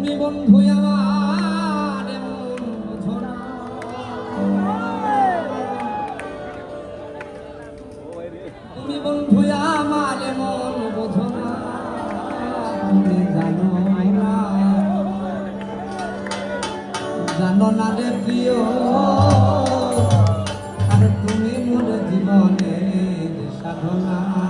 তুমি বন্ধু আমার এমন ঝরা তুমি বন্ধু আমার এমন বোঝো না। জানো না। জানো না রে প্রিয়। আর তুমি মোর জীবনে সাধনা।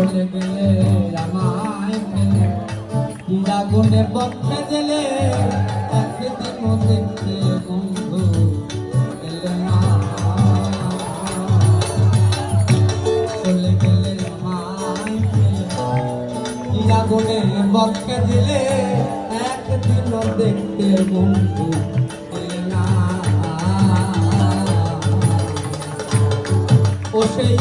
চলে গেলে আমায় ক্রীড়া গুণের পক্ষে গেলে একদিন দেখতে বন্ধু গেলে না চলে গেলে আমায় ক্রীড়া গুণের পক্ষে দিলে একদিন দেখতে বন্ধু ও সেই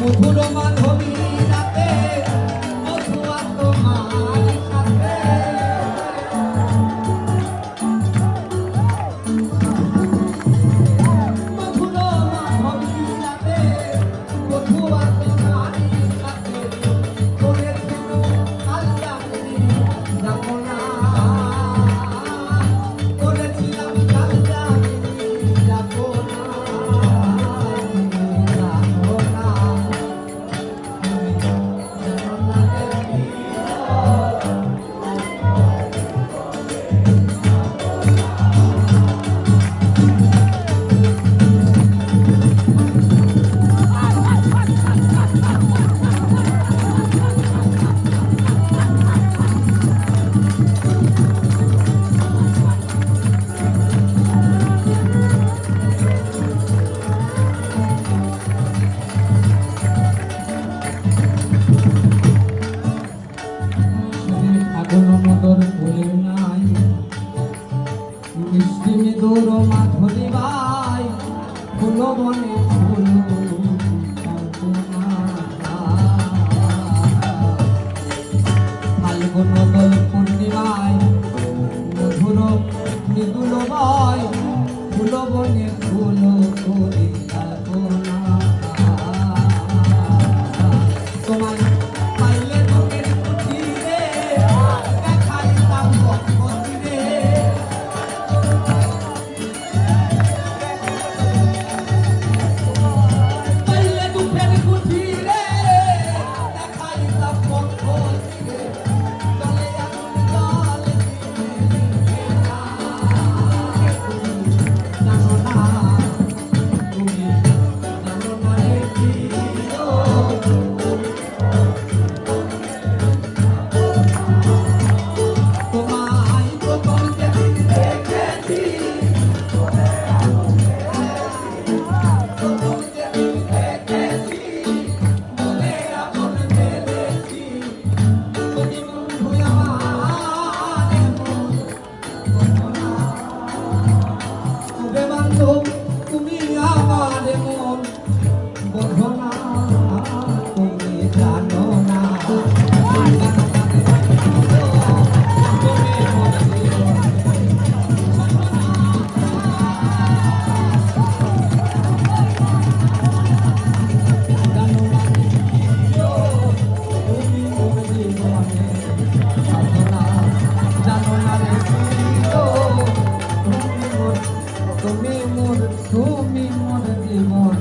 মধুর মাধবী মাধুরী বাই ফুল বনে তুমি মোর জীবনে